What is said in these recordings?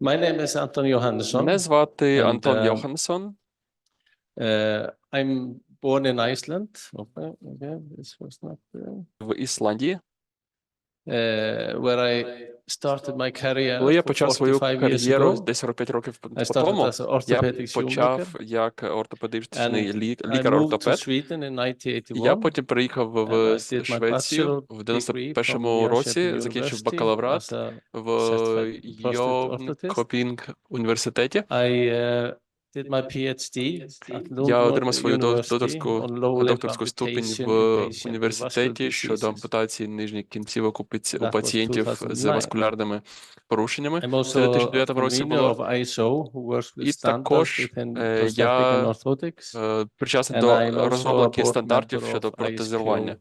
My name is Anton Johannesson. Мене звати And, Антон uh, Йоханссон. Uh, I'm born in Iceland. Okay, okay, this was not uh, в Ісландії. Коли я почав свою кар'єру десь 45 років тому, я почав як ортопедичний лікар-ортопед. Sweden in 1981. Я потім приїхав в Швецію в 91-му році, закінчив бакалаврат в. Йонкопінг університеті. I did my PhD Я отримав свою докторську, докторську ступінь в університеті щодо ампутації нижніх кінцівок у, у пацієнтів з 2009. васкулярними порушеннями. Це 2009 році було. І також, е, я, Е, Причасний до розробки стандартів щодо протезування.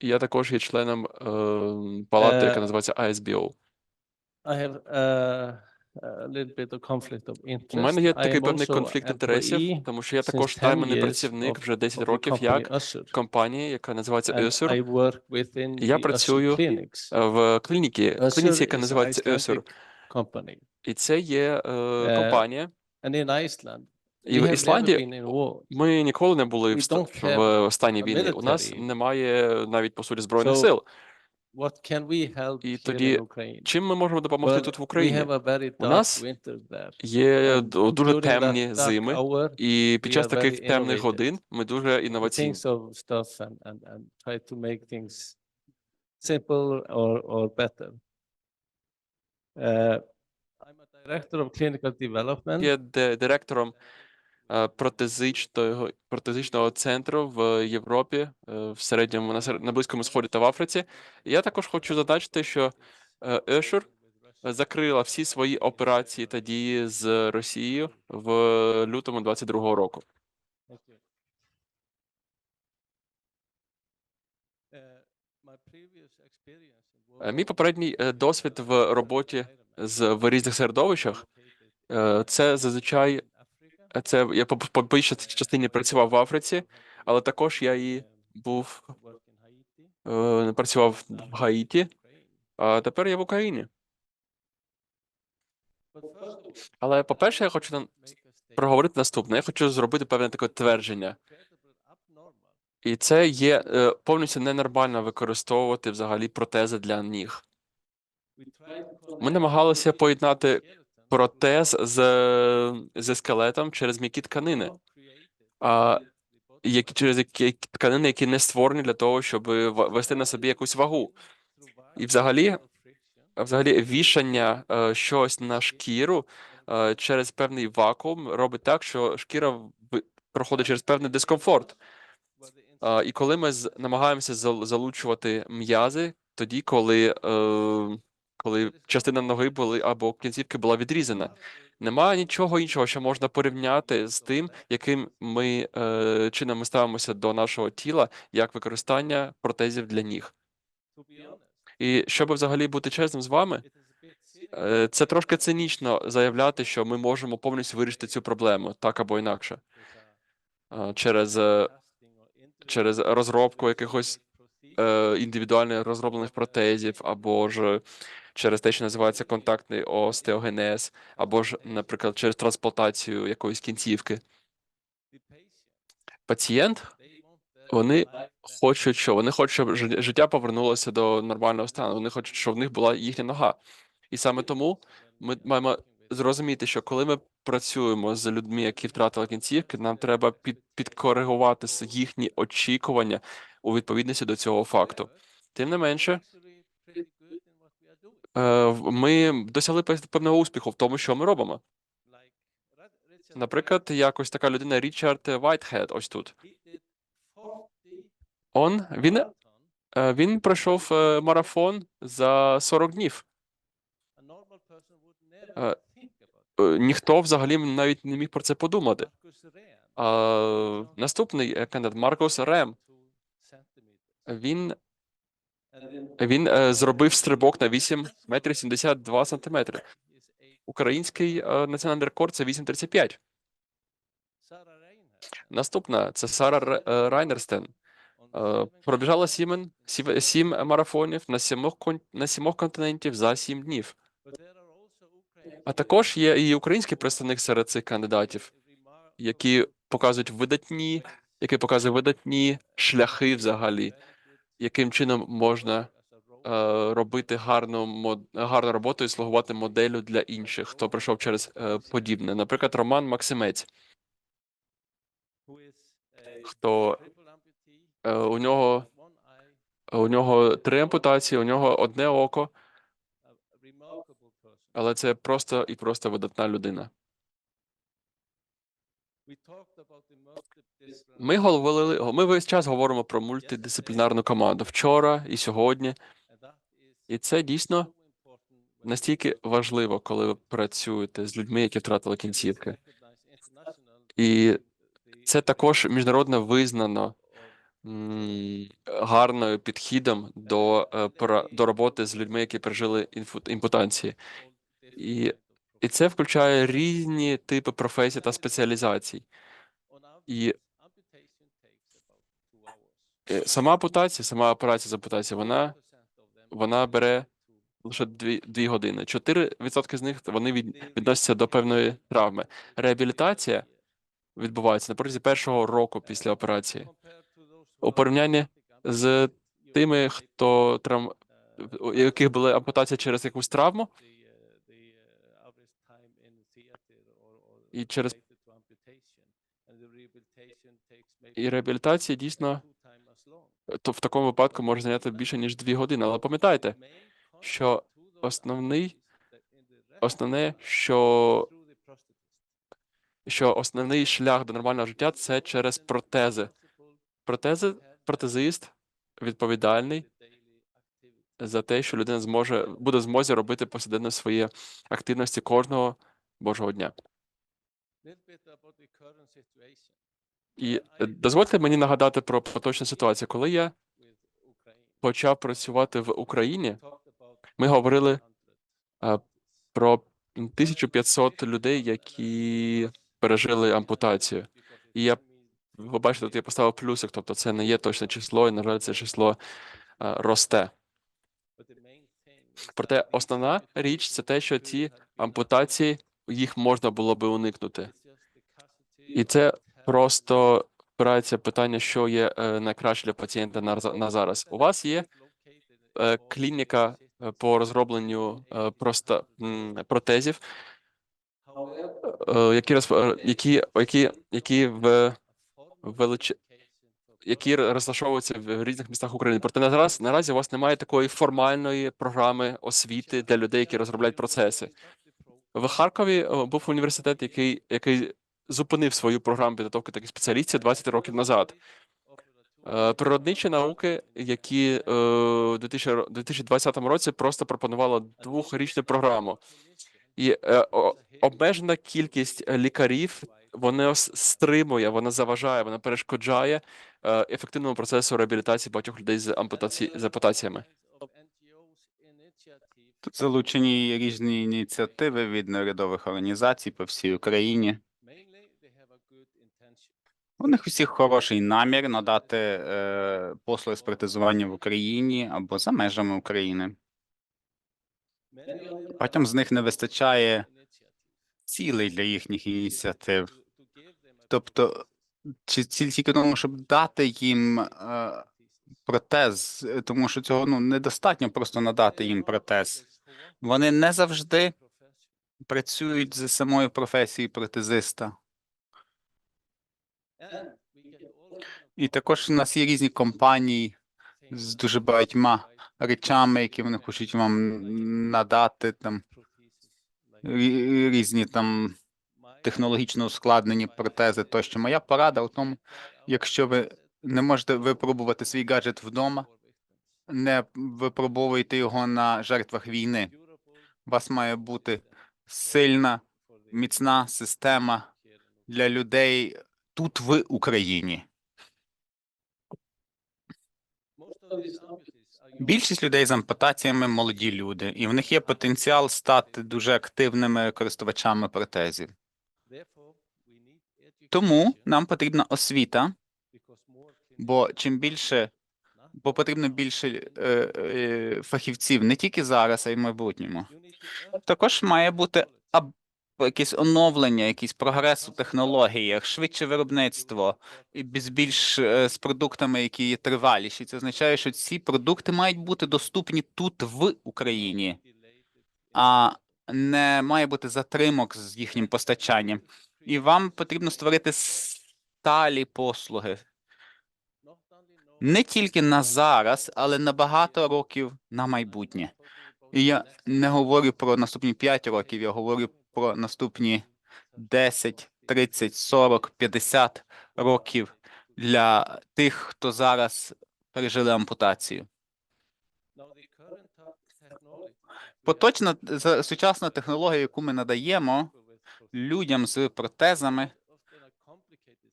І я також є членом е, палати, яка Е, називається ISBO. I have a little bit of conflict of interest. У мене є такий певний конфлікт інтересів, тому що я також 10 найманий працівник вже 10 років як компанії, яка називається within Я працюю, е, в клініці, клініці, яка називається company. І це є е, компанія. І в Ісландії ми ніколи не були в, we ста- в стані війни. У нас немає навіть по суті збройних сил. What can we help І тоді? Чим ми можемо допомогти тут в Україні? У нас. Є дуже темні зими, hour, і під час таких темних годин ми дуже інноваційні. simple or, or better. Uh, I'm a director of clinical development. де- директором е, протезичного, протезичного центру в Європі, е, в середньому на, Близькому Сході та в Африці. Я також хочу зазначити, що е, Ешур закрила всі свої операції та дії з Росією в лютому 22-го року. Е, Мій попередній е, досвід в роботі з в різних середовищах е, це зазвичай е, це я по, по більшій частині працював в Африці, але також я і був е, працював в Гаїті, а тепер я в Україні. Але по-перше, я хочу проговорити наступне. Я хочу зробити певне таке твердження, і це є е, повністю ненормально використовувати взагалі протези для ніг. Ми намагалися поєднати протез з, зі скелетом через м'які тканини, а які через які тканини, які не створені для того, щоб вести на собі якусь вагу. І взагалі, взагалі вішання е, щось на шкіру е, через певний вакуум робить так, що шкіра проходить через певний дискомфорт. І коли ми з- намагаємося зал- залучувати м'язи, тоді, коли, е, коли частина ноги були або кінцівки була відрізана, немає нічого іншого, що можна порівняти з тим, яким ми е, чином ми ставимося до нашого тіла як використання протезів для ніг. І щоб взагалі бути чесним з вами, е, це трошки цинічно заявляти, що ми можемо повністю вирішити цю проблему так або інакше е, через, е, через розробку якихось е, індивідуально розроблених протезів, або ж через те, що називається контактний остеогенез, або ж, наприклад, через трансплантацію якоїсь кінцівки. Пацієнт вони хочуть, що вони хочуть, щоб життя повернулося до нормального стану. Вони хочуть, щоб в них була їхня нога. І саме тому ми маємо зрозуміти, що коли ми працюємо з людьми, які втратили кінцівки, нам треба під, підкоригувати їхні очікування у відповідності до цього факту. Тим не менше, ми досягли певного успіху в тому, що ми робимо. Наприклад, якось така людина Річард Вайтхед, ось тут. Он він Е, Він пройшов е, марафон за 40 днів. Е, Е, Ніхто взагалі навіть не міг про це подумати. А, наступний е, кандидат Маркус Рем. Він, він е, зробив стрибок на 8 метрів 72 сантиметри. Український е, національний рекорд це 8,35. Наступна це Сара е, Райнерстен. Е, Пробіжала сім, сім, сім марафонів на сімох, кон- на сімох континентів за сім днів. А також є і український представник серед цих кандидатів, які показують видатні, які показують видатні шляхи взагалі, яким чином можна е, робити гарну гарну роботу і слугувати моделлю для інших, хто пройшов через е, подібне. Наприклад, Роман Максимець. хто, е, у нього у нього три ампутації, у нього одне око, але це просто і просто видатна людина. Ми говорили, ми весь час говоримо про мультидисциплінарну команду вчора і сьогодні, і це дійсно настільки важливо, коли ви працюєте з людьми, які втратили кінцівки. І це також міжнародно визнано гарною підхідом до, е, до роботи з людьми, які пережили імпутації. І, і це включає різні типи професій та спеціалізацій. І е, сама ампутація, сама операція з ампутації, вона, вона бере лише дві, дві години. 4% з них вони від, відносяться до певної травми. Реабілітація відбувається на протязі першого року після операції. У порівнянні з тими, хто травм, у яких була ампутація через якусь травму, і через і реабілітація дійсно то в такому випадку може зайняти більше ніж дві години. Але пам'ятайте, що основний основне, що що основний шлях до нормального життя це через протези. Протези, протезист відповідальний за те, що людина зможе буде в змозі робити повсякденно свої активності кожного божого дня. І е, дозвольте мені нагадати про поточну ситуацію. Коли я почав працювати в Україні, ми говорили е, про 1500 людей, які пережили ампутацію. І я ви бачите, тут я поставив плюсик, тобто це не є точне число, і, на жаль, це число е, росте. Проте основна річ це те, що ці ампутації їх можна було би уникнути. І це просто опирається питання, що є е, найкраще для пацієнта на, за- на зараз. У вас є е, клініка е, по розробленню просто протезів, які розп- які, які, які в велич... які розташовуються в різних містах України. Проте наразі, наразі у вас немає такої формальної програми освіти для людей, які розробляють процеси. В Харкові е, був університет, який, який зупинив свою програму підготовки таких спеціалістів 20 років назад. Е, Природничі науки, які е, у 2000 ро- 2020 році просто пропонували двохрічну програму. І обмежена кількість лікарів вона стримує, вона заважає, вона перешкоджає ефективному процесу реабілітації багатьох людей з ампутаціями. Залучені різні ініціативи від неурядових організацій по всій Україні. У них усіх хороший намір надати е, послуги з протезування в Україні або за межами України. Багатьом з них не вистачає цілей для їхніх ініціатив. Тобто, чи ціль тільки тому, щоб дати їм е, протез, е, тому що цього ну недостатньо просто надати їм протез. Вони не завжди працюють з самою професією протезиста. І також у нас є різні компанії з дуже багатьма речами, які вони хочуть вам надати, там різні там технологічно ускладнені протези тощо. Моя порада у тому, якщо ви не можете випробувати свій гаджет вдома, не випробовуйте його на жертвах війни. У вас має бути сильна, міцна система для людей тут, в Україні. Більшість людей з ампутаціями молоді люди, і в них є потенціал стати дуже активними користувачами протезів. Тому нам потрібна освіта, бо чим більше бо потрібно більше е, е, фахівців не тільки зараз, а й в майбутньому. Також має бути аб- якесь оновлення, якийсь прогрес у технологіях, швидше виробництво без- більш е, з продуктами, які є триваліші. Це означає, що ці продукти мають бути доступні тут в Україні, а не має бути затримок з їхнім постачанням. І вам потрібно створити сталі послуги не тільки на зараз, але на багато років на майбутнє. І я не говорю про наступні 5 років, я говорю про наступні 10, 30, 40, 50 років для тих, хто зараз пережили ампутацію. Поточна сучасна технологія, яку ми надаємо людям з протезами,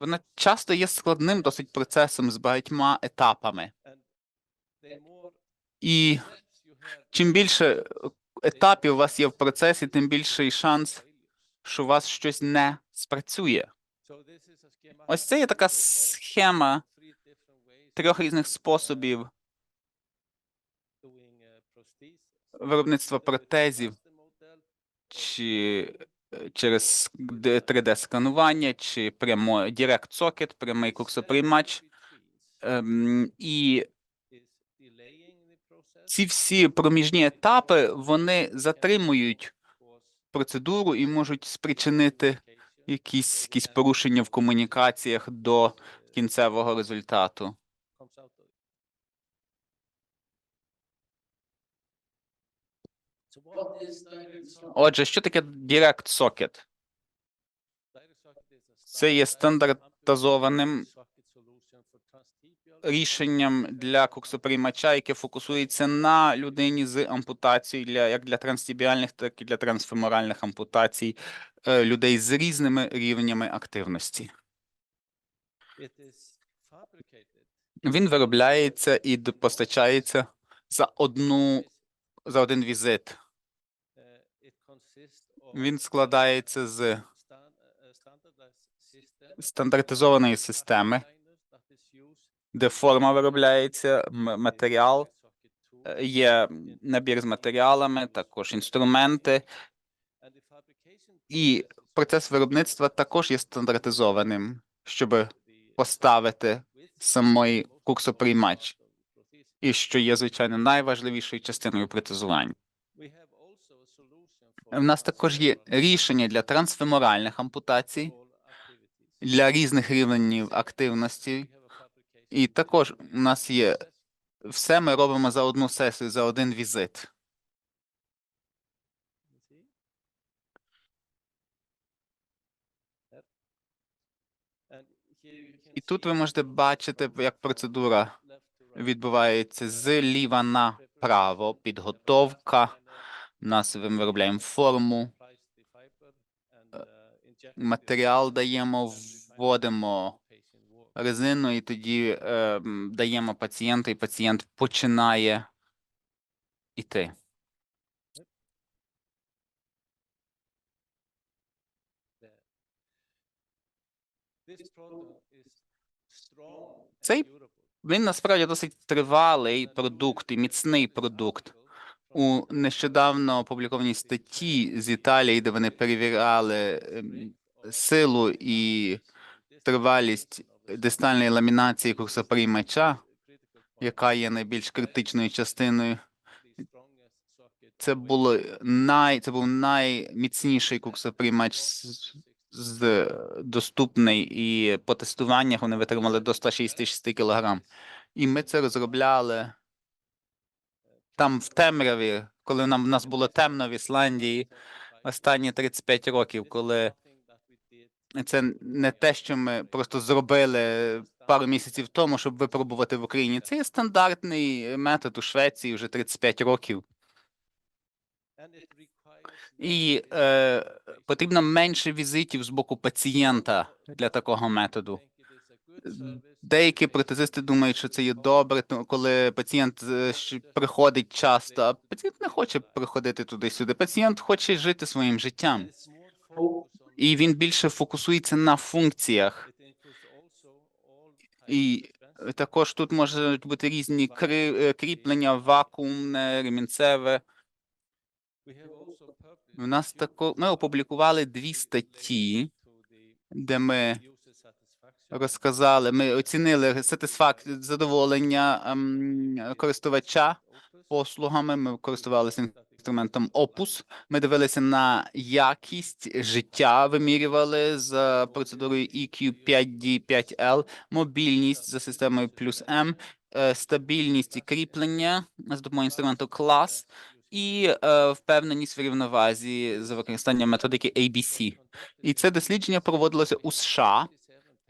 вона часто є складним досить процесом з багатьма етапами. І чим більше етапів у вас є в процесі, тим більший шанс, що у вас щось не спрацює. Ось це є така схема трьох різних способів виробництва протезів чи через 3D-сканування, чи прямо Direct Socket, прямий курсоприймач. Ем, І ці всі проміжні етапи вони затримують процедуру і можуть спричинити якісь, якісь порушення в комунікаціях до кінцевого результату. Отже, що таке Direct Socket? Це є стандартизованим рішенням для коксоприймача, яке фокусується на людині з ампутацією для як для транстібіальних, так і для трансфеморальних ампутацій е, людей з різними рівнями активності. Він виробляється і постачається за одну за один візит. Він складається з стандартизованої системи, де форма виробляється, матеріал, е, є набір з матеріалами, також інструменти, і процес виробництва також є стандартизованим, щоб поставити самий курсоприймач, і що є, звичайно, найважливішою частиною протезування. У нас також є рішення для трансфеморальних ампутацій, для різних рівнів активності, і також у нас є все ми робимо за одну сесію, за один візит. І тут ви можете бачити, як процедура відбувається зліва направо, підготовка. Нас виробляємо форму, матеріал даємо, вводимо резину, і тоді е, даємо пацієнту, і пацієнт починає іти. Цей Він насправді досить тривалий продукт і міцний продукт. У нещодавно опублікованій статті з Італії, де вони перевіряли ем, силу і тривалість дистальної ламінації курсоприймача, яка є найбільш критичною частиною. Це було най це був найміцніший курсоприймач з, з доступний, і по тестуваннях вони витримали до 166 кг. І ми це розробляли там в темряві, коли нам в нас було темно в Ісландії останні 35 років, коли це не те, що ми просто зробили пару місяців тому, щоб випробувати в Україні. Це є стандартний метод у Швеції вже 35 років. І е, потрібно менше візитів з боку пацієнта для такого методу. Деякі протезисти думають, що це є добре, коли пацієнт е, приходить часто, а пацієнт не хоче приходити туди-сюди. Пацієнт хоче жити своїм життям, і він більше фокусується на функціях. І Також тут можуть бути різні е, кріплення, вакуумне, ремінцеве. У нас тако ми опублікували дві статті, де ми розказали, ми оцінили сатисфак... задоволення ем, користувача послугами. Ми користувалися інструментом Opus. Ми дивилися на якість життя, вимірювали за процедурою E EQ5D5L, мобільність за системою плюс М, е, стабільність і кріплення з допомогою інструменту клас і е, впевненість в рівновазі за використанням методики ABC. І це дослідження проводилося у США.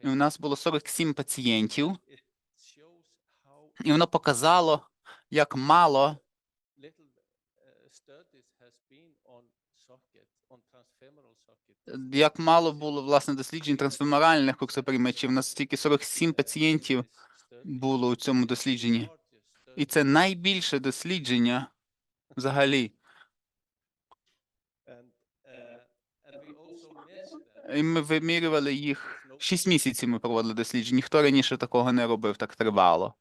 І у нас було 47 пацієнтів, і воно показало, як мало як мало було власне досліджень трансфеморальних коксоприймачів. У нас тільки 47 пацієнтів було у цьому дослідженні. І це найбільше дослідження взагалі. І ми вимірювали їх 6 місяців. Ми проводили дослідження. Ніхто раніше такого не робив так тривало.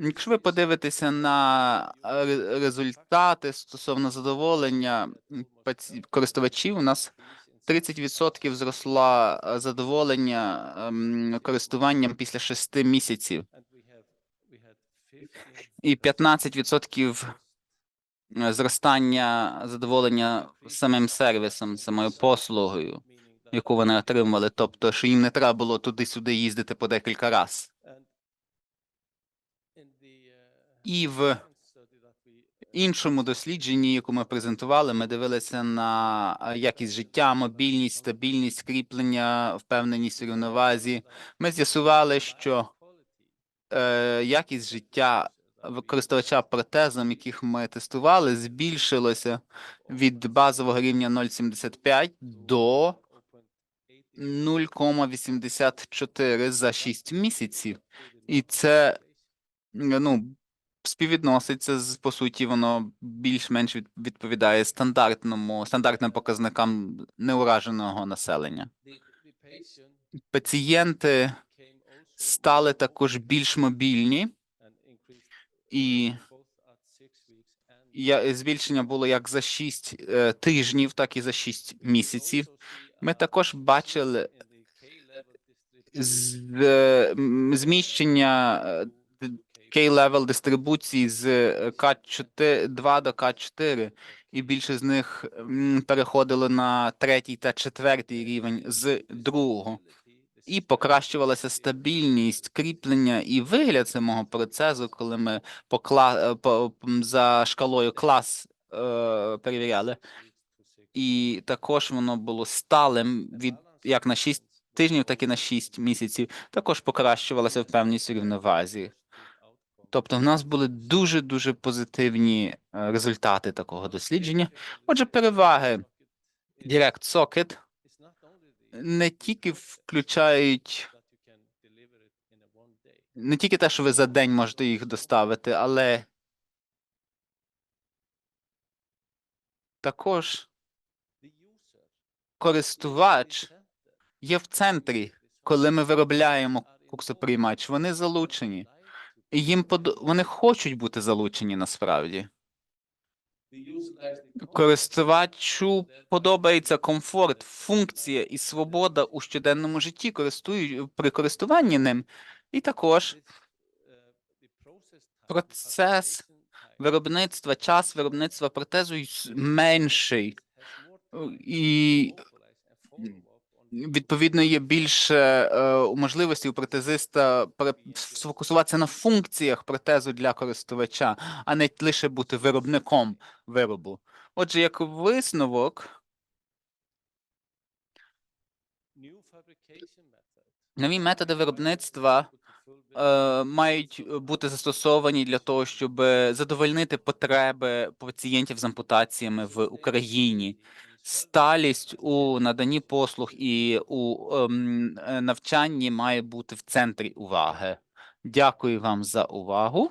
Якщо ви подивитеся на е, результати стосовно задоволення користувачів, у нас 30% зросла е, задоволення ем, користуванням після 6 місяців, і 15% е, зростання задоволення самим сервісом, самою послугою, яку вони отримували. Тобто, що їм не треба було туди-сюди їздити по декілька разів. І в іншому дослідженні, яку ми презентували, ми дивилися на якість життя, мобільність, стабільність, кріплення, впевненість у рівновазі. Ми з'ясували, що е, якість життя користувача протезом, яких ми тестували, збільшилося від базового рівня 0,75 до 0,84 за 6 місяців. І це ну, співвідноситься з по суті, воно більш-менш відповідає стандартному стандартним показникам неураженого населення. Пацієнти стали також більш мобільні, і я, збільшення було як за 6 е, тижнів, так і за 6 місяців. Ми також бачили зміщення е, K-level дистрибуції з е, К2 до К4, і більше з них переходили на третій та четвертий рівень з другого. І покращувалася стабільність, кріплення і вигляд самого процесу, коли ми по, кла... е, по за шкалою клас е, перевіряли. І також воно було сталим від як на 6 тижнів, так і на 6 місяців. Також покращувалася впевненість у рівновазі. Тобто в нас були дуже дуже позитивні е, результати такого дослідження. Отже, переваги Direct Socket не тільки включають не тільки те, що ви за день можете їх доставити, але також користувач є в центрі, коли ми виробляємо куксоприймач. Вони залучені. І їм подо... вони хочуть бути залучені насправді. Користувачу подобається комфорт, функція і свобода у щоденному житті, користують при користуванні ним, і також процес виробництва, час виробництва протезу менший, і відповідно є більше е, можливостей у протезиста сфокусуватися на функціях протезу для користувача, а не лише бути виробником виробу. Отже, як висновок, нові методи виробництва е, мають бути застосовані для того, щоб задовольнити потреби пацієнтів з ампутаціями в Україні. Сталість у наданні послуг і у ем, е, навчанні має бути в центрі уваги. Дякую вам за увагу.